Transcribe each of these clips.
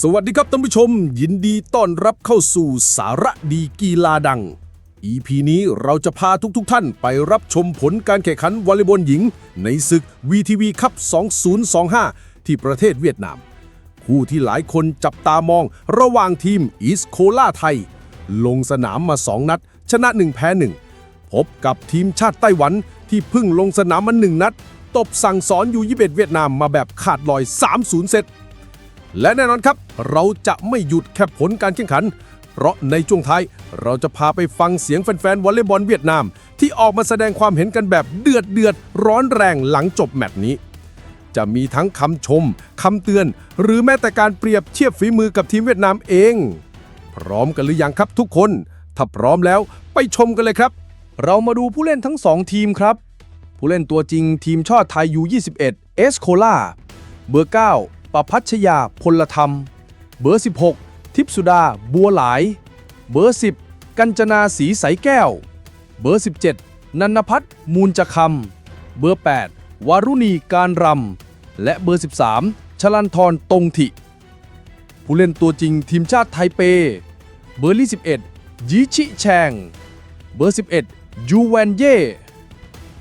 สวัสดีครับท่านผู้ชม ยินดีต้อนรับเข้าสู่สาระดีกีฬาดัง EP นี้เราจะพาทุกๆทท่านไปรับชมผลการแข่งขันวอลเลย์บอลหญิง ในศึก VTV คัพ 2025 ที่ประเทศเวียดนาม คู่ที่หลายคนจับตามองระหว่างทีมอีสโคลาไทย ลงสนามมา 2 นัด ชนะ 1 แพ้ 1 พบกับทีมชาติไต้หวันที่เพิ่งลงสนามมา 1 นัด ตบสั่งสอนอยู่21เวียดนามมาแบบขาดลอย 3-0 เซต และแน่นอนครับ เราจะไม่หยุดแค่ผลการแข่งขัน เพราะในช่วงท้ายเราจะพาไปฟังเสียงแฟนๆวอลเลย์บอลเวียดนาม ที่ออกมาแสดงความเห็นกันแบบเดือดเดือดร้อนแรงหลังจบแมตช์นี้ จะมีทั้งคำชมคำเตือน หรือแม้แต่การเปรียบเทียบฝีมือกับทีมเวียดนามเอง พร้อมกันหรือยังครับทุกคน ถ้าพร้อมแล้วไปชมกันเลยครับ เรามาดูผู้เล่นทั้ง2ทีมครับ ผู้เล่นตัวจริงทีมชาติไทยยู21เอสโคลาเบอร์9 ประพัชยาพลธรรม เบอร์ 16 ทิพสุดาบัวหลาย เบอร์ 10 กัญจนาสีใสแก้ว เบอร์ 17 นันพัฒมูลจะคำเบอร์ 8 วารุณีการรำ และเบอร์ 13 ชลันทรตรงถิ ผู้เล่นตัวจริงทีมชาติไทเป เบอร์ที่11ยีชิแชง เบอร์ 11 ยูแวนเย่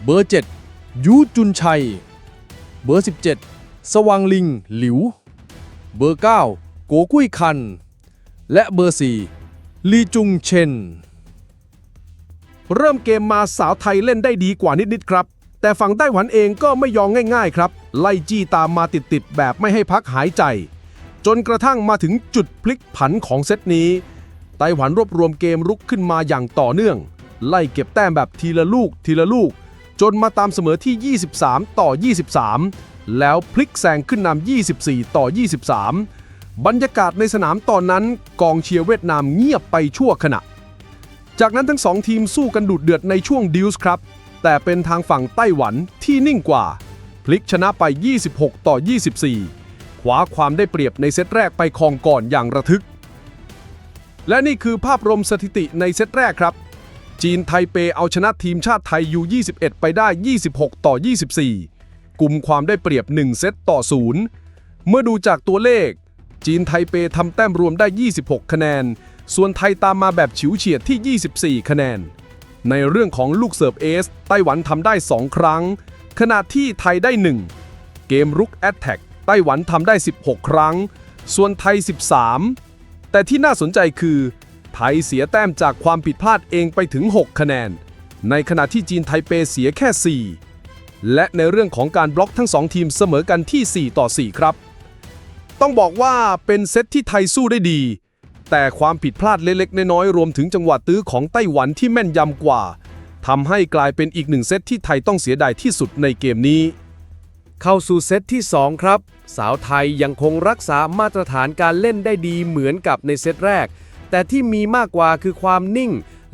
เบอร์ 7 ยูจุนชัย เบอร์ 17 สว่างลิง หลิว เบอร์ 9 โกกุ้ยคัน และเบอร์ 4 ลีจุงเชน เริ่มเกมมาสาวไทยเล่นได้ดีกว่านิด ๆ ครับ แต่ฝั่งไต้หวันเองก็ไม่ยอมง่าย ๆ ครับ ไล่จี้ตามมาติด ๆ แบบไม่ให้พักหายใจ จนกระทั่งมาถึงจุดพลิกผันของเซตนี้ ไต้หวันรวบรวมเกมรุกขึ้นมาอย่างต่อเนื่อง ไล่เก็บแต้มแบบทีละลูกทีละลูก จนมาตามเสมอที่ 23 ต่อ 23 แล้วพลิกแซงขึ้นนำ24 ต่อ 23 บรรยากาศในสนามตอนนั้นกองเชียร์เวียดนามเงียบไปชั่วขณะ จากนั้นทั้งสองทีมสู้กันดุเดือดในช่วงดิวส์ครับ แต่เป็นทางฝั่งไต้หวันที่นิ่งกว่า พลิกชนะไป 26 ต่อ 24 ขวาความได้เปรียบในเซตแรกไปครองก่อนอย่างระทึก และนี่คือภาพรวมสถิติในเซตแรกครับ จีนไทเปเอาชนะทีมชาติไทยยู21 ไปได้ 26 ต่อ 24 กลุ่มความได้เปรียบ 1 เซตต่อ 0 เมื่อดูจากตัวเลข จีนไทเปทำแต้มรวมได้ 26 คะแนน ส่วนไทยตามมาแบบฉิวเฉียดที่ 24 คะแนน ในเรื่องของลูกเสิร์ฟเอส ไต้หวันทำได้ 2 ครั้ง ขณะที่ไทยได้ 1 เกมรุกแอตแทกไต้หวันทำได้ 16 ครั้ง ส่วนไทย 13 แต่ที่น่าสนใจคือ ไทยเสียแต้มจากความผิดพลาดเองไปถึง 6 คะแนน ในขณะที่จีนไทเปเสียแค่ 4 และในเรื่องของการบล็อกทั้ง 2 ทีมเสมอกันที่ 4 ต่อ 4 ครับ ต้องบอกว่าเป็นเซตที่ไทยสู้ได้ดี แต่ความผิดพลาดเล็กๆน้อยๆรวมถึงจังหวะตื้อของไต้หวันที่แม่นยำกว่าทำให้กลายเป็นอีกหนึ่งเซตที่ไทยต้องเสียดายที่สุดในเกมนี้ เข้าสู่เซตที่ 2 ครับ สาวไทยยังคงรักษามาตรฐานการเล่นได้ดีเหมือนกับในเซตแรก แต่ที่มีมากกว่าคือความนิ่ง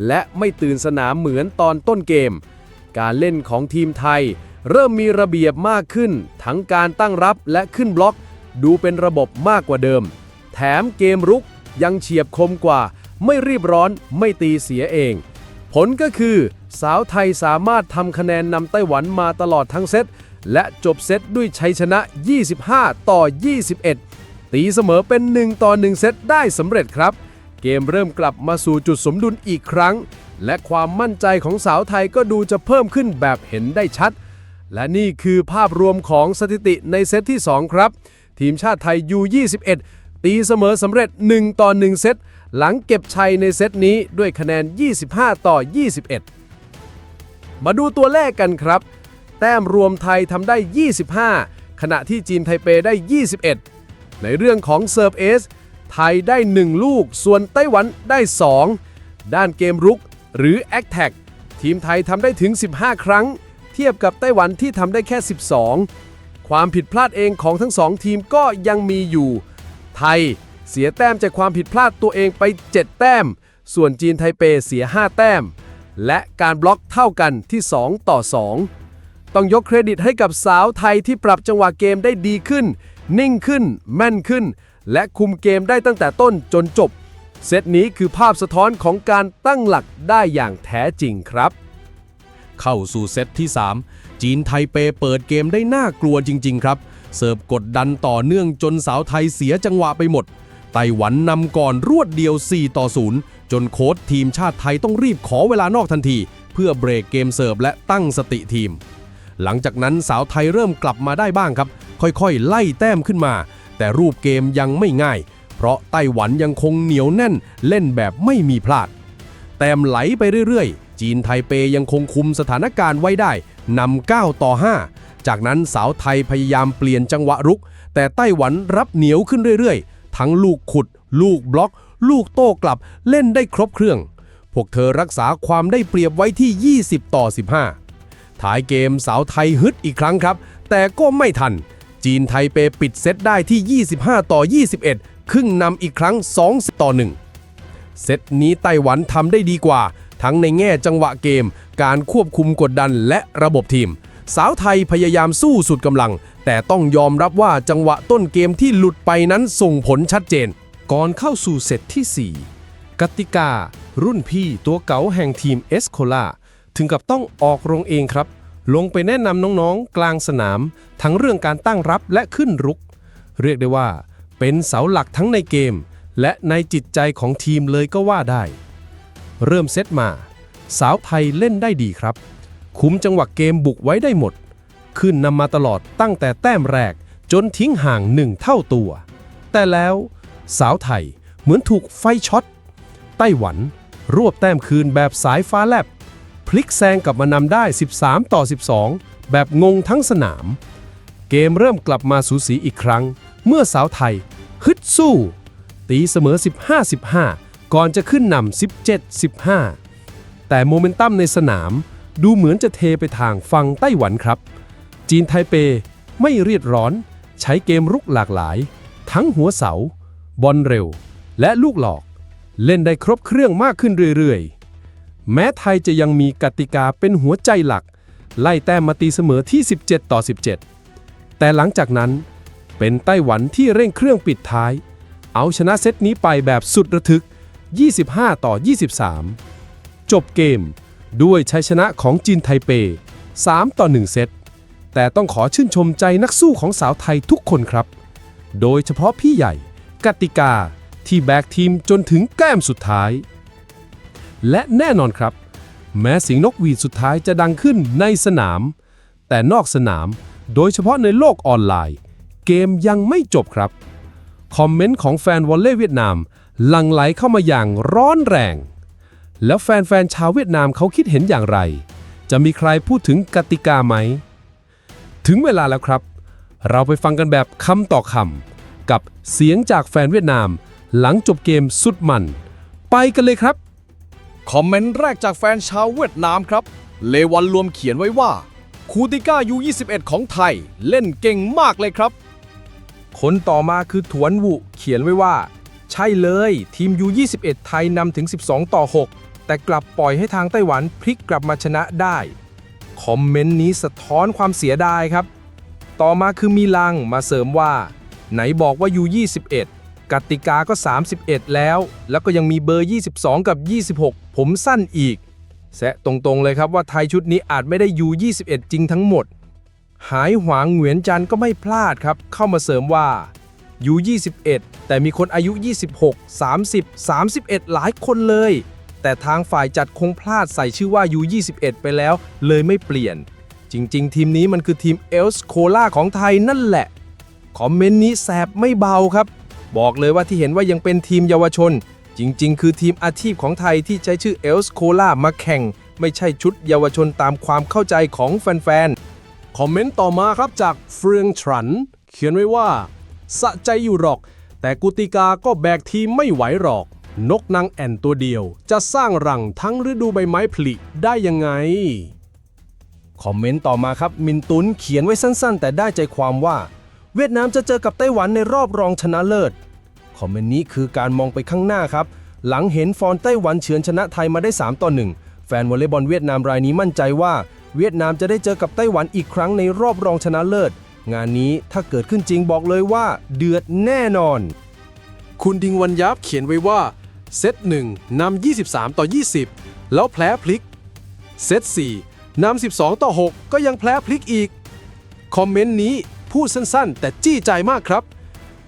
และไม่ตื่นสนามเหมือนตอนต้นเกม การเล่นของทีมไทย เริ่มมีระเบียบมากขึ้น ทั้งการตั้งรับและขึ้นบล็อก ดูเป็นระบบมากกว่าเดิม แถมเกมรุกยังเฉียบคมกว่า ไม่รีบร้อนไม่ตีเสียเอง ผลก็คือ สาวไทยสามารถทำคะแนนนำไต้หวันมาตลอดทั้งเซตและจบเซตด้วยชัยชนะ 25 ต่อ 21 ตีเสมอเป็น 1 ต่อ 1 เซตได้สำเร็จครับ เกมเริ่มกลับมาสู่จุดสมดุลอีกครั้ง และความมั่นใจของสาวไทยก็ดูจะเพิ่มขึ้นแบบเห็นได้ชัด และนี่คือภาพรวมของสถิติในเซตที่ 2 ครับ ทีมชาติไทย U21 ตีเสมอสำเร็จ 1 ต่อ 1 เซต หลังเก็บชัยในเซตนี้ด้วยคะแนน 25 ต่อ 21 มาดูตัวเลขกันครับ แต้มรวมไทยทำได้ 25 ขณะที่จีนไทเปได้ 21 ในเรื่องของเซิร์ฟเอสไทยได้ 1 ลูก ส่วนไต้หวันได้ 2 ด้านเกมรุกหรือ a c t a c ทีมไทยทำได้ถึง 15 ครั้ง เทียบกับไต้หวันที่ทำได้แค่ 12 ความผิดพลาดเองของทั้งสองทีมก็ยังมีอยู่ ไทยเสียแต้มจากความผิดพลาดตัวเองไป 7 แต้ม ส่วนจีนไทเปเสีย 5 แต้ม และการบล็อกเท่ากันที่ 2 ต่อ 2 ต้องยกเครดิตให้กับสาวไทยที่ปรับจังหวะเกมได้ดีขึ้น นิ่งขึ้น แม่นขึ้น และคุมเกมได้ตั้งแต่ต้นจนจบ เซตนี้คือภาพสะท้อนของการตั้งหลักได้อย่างแท้จริงครับ เข้าสู่เซตที่ 3 จีนไทเปเปิดเกมได้น่ากลัวจริง ๆ ครับ เสิร์ฟกดดันต่อเนื่องจนสาวไทยเสียจังหวะไปหมด ไต้หวันนำก่อนรวดเดียว 4 ต่อ 0 จนโค้ชทีมชาติไทยต้องรีบขอเวลานอกทันที เพื่อเบรกเกมเสิร์ฟและตั้งสติทีม หลังจากนั้นสาวไทยเริ่มกลับมาได้บ้างครับ ค่อยๆ ไล่แต้มขึ้นมา แต่รูปเกมยังไม่ง่าย เพราะไต้หวันยังคงเหนียวแน่น เล่นแบบไม่มีพลาด แต้มไหลไปเรื่อยๆ จีนไทเปยังคงคุมสถานการณ์ไว้ได้นำ9ต่อ 5 จากนั้นสาวไทยพยายามเปลี่ยนจังหวะรุก แต่ไต้หวันรับเหนียวขึ้นเรื่อยๆ ทั้งลูกขุด ลูกบล็อก ลูกโต้กลับเล่นได้ครบเครื่อง พวกเธอรักษาความได้เปรียบไว้ที่ 20 ต่อ 15ท้ายเกมสาวไทยฮึดอีกครั้งครับ แต่ก็ไม่ทัน จีนไทเปปิดเซตได้ที่ 25 ต่อ 21 ครึ่งนำอีกครั้ง 2 ต่อ 1 เซตนี้ไต้หวันทำได้ดีกว่า ทั้งในแง่จังหวะเกม การควบคุมกดดันและระบบทีม สาวไทยพยายามสู้สุดกำลัง แต่ต้องยอมรับว่าจังหวะต้นเกมที่หลุดไปนั้นส่งผลชัดเจน ก่อนเข้าสู่เซตที่ 4 กติกา รุ่นพี่ตัวเก๋าแห่งทีมเอสโคลาถึงกับต้องออกโรงเองครับ ลงไปแนะนำน้องๆ กลางสนาม ทั้งเรื่องการตั้งรับและขึ้นรุก เรียกได้ว่า เป็นเสาหลักทั้งในเกม และในจิตใจของทีมเลยก็ว่าได้ เริ่มเซตมา สาวไทยเล่นได้ดีครับ คุมจังหวะเกมบุกไว้ได้หมด ขึ้นนำมาตลอดตั้งแต่แต้มแรกจนทิ้งห่างหนึ่งเท่าตัว แต่แล้ว สาวไทยเหมือนถูกไฟช็อต ไต้หวัน รวบแต้มคืนแบบสายฟ้าแลบ พลิกแซงกลับมานำได้ 13 ต่อ 12 แบบงงทั้งสนาม เกมเริ่มกลับมาสูสีอีกครั้ง เมื่อสาวไทยฮึดสู้ ตีเสมอ 15-15 ก่อนจะขึ้นนำ 17-15 แต่โมเมนตัมในสนามดูเหมือนจะเทไปทางฝั่งไต้หวันครับ จีนไทเปไม่เรียดร้อน ใช้เกมรุกหลากหลาย ทั้งหัวเสา บอลเร็ว และลูกหลอก เล่นได้ครบเครื่องมากขึ้นเรื่อยๆ แม้ไทยจะยังมีกติกาเป็นหัวใจหลัก ไล่แต้มมาตีเสมอที่ 17 ต่อ 17 แต่หลังจากนั้นเป็นไต้หวันที่เร่งเครื่องปิดท้าย เอาชนะเซตนี้ไปแบบสุดระทึก 25 ต่อ 23 จบเกมด้วยชัยชนะของจีนไทเป 3 ต่อ 1 เซต แต่ต้องขอชื่นชมใจนักสู้ของสาวไทยทุกคนครับ โดยเฉพาะพี่ใหญ่ กติกาที่แบกทีมจนถึงแก้มสุดท้าย และแน่นอนครับ แม้เสียงนกหวีดสุดท้ายจะดังขึ้นในสนาม แต่นอกสนามโดยเฉพาะในโลกออนไลน์ เกมยังไม่จบครับ คอมเมนต์ของแฟนวอลเลย์เวียดนาม หลั่งไหลเข้ามาอย่างร้อนแรง แล้วแฟนๆชาวเวียดนามเขาคิดเห็นอย่างไร จะมีใครพูดถึงกติกาไหม ถึงเวลาแล้วครับ เราไปฟังกันแบบคำต่อคำกับเสียงจากแฟนเวียดนาม หลังจบเกมสุดมัน ไปกันเลยครับ คอมเมนต์แรกจากแฟนชาวเวียดนามครับ เลวันรวมเขียนไว้ว่าคูติก้ายู21 ของไทย เล่นเก่งมากเลยครับ คนต่อมาคือถวนวุเขียนไว้ว่า ใช่เลยทีม U21 ไทยนำถึง 12 ต่อ 6 แต่กลับปล่อยให้ทางไต้หวันพลิกกลับมาชนะได้ คอมเมนต์นี้สะท้อนความเสียดายครับ ต่อมาคือมีลังมาเสริมว่า ไหนบอกว่า U21 กติกาก็ 31 แล้ว แล้วก็ยังมีเบอร์ 22 กับ 26 ผมสั้นอีก แซะตรงๆเลยครับว่าไทยชุดนี้อาจไม่ได้ U21 จริงทั้งหมด หายหวางเหวียนจันก็ไม่พลาดครับ เข้ามาเสริมว่า ยู21 แต่มีคนอายุ 26 30 31 หลายคนเลย แต่ทางฝ่ายจัดคงพลาดใส่ชื่อว่ายู21 ไปแล้ว เลยไม่เปลี่ยน จริง ๆ ทีมนี้มันคือทีมเอลส์โคลาของไทยนั่นแหละ คอมเมนต์นี้แสบไม่เบาครับ บอกเลยว่าที่เห็นว่ายังเป็นทีมเยาวชน จริง ๆ คือทีมอาชีพของไทยที่ใช้ชื่อเอลส์โคลามาแข่ง ไม่ใช่ชุดเยาวชนตามความเข้าใจของแฟนๆ คอมเมนต์ต่อมาครับจากเฟืองฉรัน เขียนไว้ว่า สะใจอยู่หรอก แต่กุติกาก็แบกทีมไม่ไหวหรอก นกนางแอ่นตัวเดียว จะสร้างรังทั้งฤดูใบไม้ผลิได้ยังไง คอมเมนต์ต่อมาครับ มินตุนเขียนไว้สั้นๆ แต่ได้ใจความว่า เวียดนามจะเจอกับไต้หวันในรอบรองชนะเลิศ คอมเมนต์นี้คือการมองไปข้างหน้าครับ หลังเห็นฟอนไต้หวันเฉือนชนะไทยมาได้3ต่อ1แฟนวอลเลย์บอลเวียดนามรายนี้มั่นใจว่าเวียดนามจะได้เจอกับไต้หวันอีกครั้งในรอบรองชนะเลิศ งานนี้ถ้าเกิดขึ้นจริงบอกเลยว่า เดือดแน่นอน คุณดิงวันยับเขียนไว้ว่า เซต1นำ23 ต่อ 20 แล้วแพ้พลิก เซต4นำ12 ต่อ 6 ก็ยังแพ้พลิกอีก คอมเมนต์นี้พูดสั้นๆ แต่จี้ใจมากครับ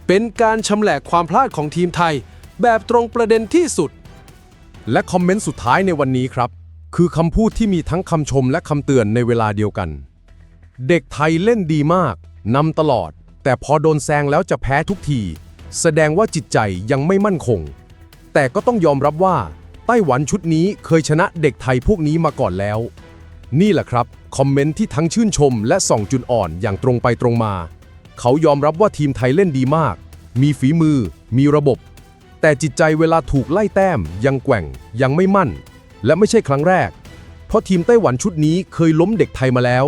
เป็นการชำแหละความพลาดของทีมไทย แบบตรงประเด็นที่สุด และคอมเมนต์สุดท้ายในวันนี้ครับ คือคำพูดที่มีทั้งคำชมและคำเตือนในเวลาเดียวกัน เด็กไทยเล่นดีมาก นำตลอด แต่พอโดนแซงแล้วจะแพ้ทุกที แสดงว่าจิตใจยังไม่มั่นคง แต่ก็ต้องยอมรับว่า ไต้หวันชุดนี้เคยชนะเด็กไทยพวกนี้มาก่อนแล้ว นี่แหละครับ คอมเมนต์ที่ทั้งชื่นชมและส่องจุดอ่อนอย่างตรงไปตรงมา เขายอมรับว่าทีมไทยเล่นดีมาก มีฝีมือ มีระบบ แต่จิตใจเวลาถูกไล่แต้ม ยังแกว่ง ยังไม่มั่น และไม่ใช่ครั้งแรก เพราะทีมไต้หวันชุดนี้เคยล้มเด็กไทยมาแล้ว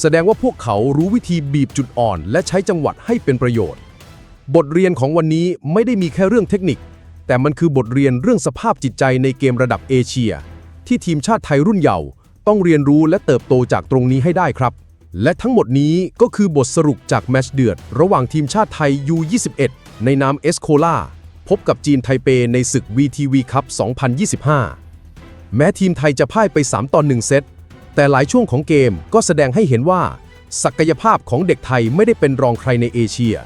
แสดงว่าพวกเขารู้วิธีบีบจุดอ่อน และใช้จังหวัดให้เป็นประโยชน์ บทเรียนของวันนี้ไม่ได้มีแค่เรื่องเทคนิค แต่มันคือบทเรียนเรื่องสภาพจิตใจในเกมระดับเอเชีย ที่ทีมชาติไทยรุ่นเยาว์ต้องเรียนรู้และเติบโตจากตรงนี้ให้ได้ครับ และทั้งหมดนี้ก็คือบทสรุปจากแมตช์เดือด ระหว่างทีมชาติไทย U21 ในนามเอสโคลาพบกับจีนไทเปในศึก VTV คัพ2025 แม้ทีมไทยจะพ่ายไป 3 ต่อ 1 เซต แต่หลายช่วงของเกมก็แสดงให้เห็นว่า ศักยภาพของเด็กไทยไม่ได้เป็นรองใครในเอเชีย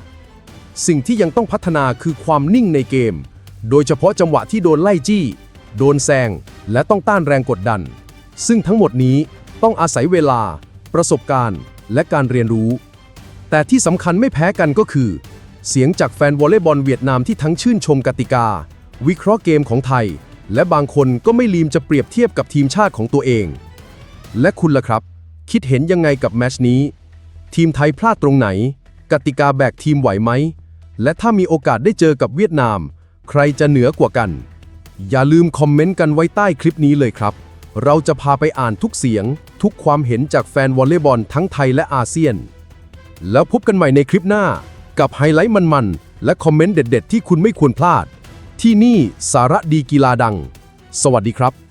สิ่งที่ยังต้องพัฒนาคือความนิ่งในเกม โดยเฉพาะจังหวะที่โดนไล่จี้ โดนแซง และต้องต้านแรงกดดัน ซึ่งทั้งหมดนี้ต้องอาศัยเวลา ประสบการณ์ และการเรียนรู้ แต่ที่สำคัญไม่แพ้กันก็คือ เสียงจากแฟนวอลเลย์บอลเวียดนามที่ทั้งชื่นชมกติกา วิเคราะห์เกมของไทย และบางคนก็ไม่ลืมจะเปรียบเทียบกับทีมชาติของตัวเอง และคุณล่ะครับ คิดเห็นยังไงกับแมชนี้ ทีมไทยพลาดตรงไหน กติกาแบกทีมไหวไหม และถ้ามีโอกาสได้เจอกับเวียดนาม ใครจะเหนือกว่ากัน อย่าลืมคอมเมนต์กันไว้ใต้คลิปนี้เลยครับ เราจะพาไปอ่านทุกเสียง ทุกความเห็นจากแฟนวอลเลย์บอลทั้งไทยและอาเซียน แล้วพบกันใหม่ในคลิปหน้า กับไฮไลท์มันๆและคอมเมนต์เด็ด ๆ ที่คุณไม่ควรพลาด ที่นี่สาระดีกีฬาดัง สวัสดีครับ